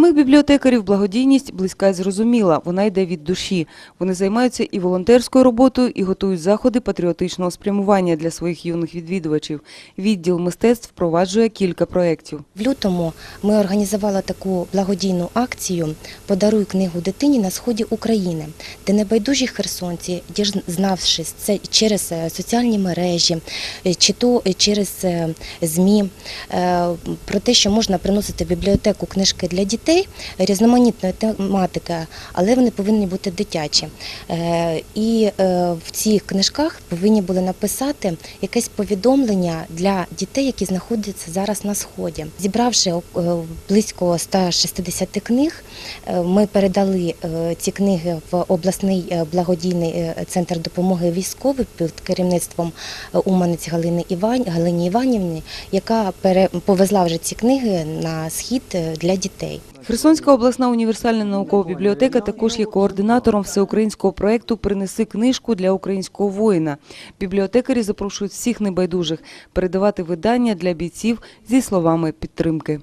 самих бібліотекарів благодійність близька і зрозуміла. Вона йде від душі. Вони займаються і волонтерською роботою, і готують заходи патріотичного спрямування для своїх юних відвідувачів. Відділ мистецтв впроваджує кілька проєктів. В лютому ми організували таку благодійну акцію Подаруй книгу дитині на сході України, де небайдужі херсонці, дізнавшись це через е, соціальні мережі, е, чи то е, через ЗМІ, про те, що можна приносити в бібліотеку книжки для дітей різноманітної тематики, але вони повинні бути дитячі. Е, І е, в цих книжках повинні були написати якесь повідомлення для дітей, які знаходяться зараз на сході. Зібравши е, близько 160 книг, ми передали ці книги в обласний благодійний центр допомоги військовим під керівництвом Уманець Галини Іван Галині Іванівни, яка повезла вже ці книги на схід для дітей. Херсонська обласна універсальна наукова бібліотека також є координатором всеукраїнського проєкту Принеси книжку для українського воїна. Бібліотекарі запрошують всіх небайдужих передавати видання для бійців зі словами підтримки.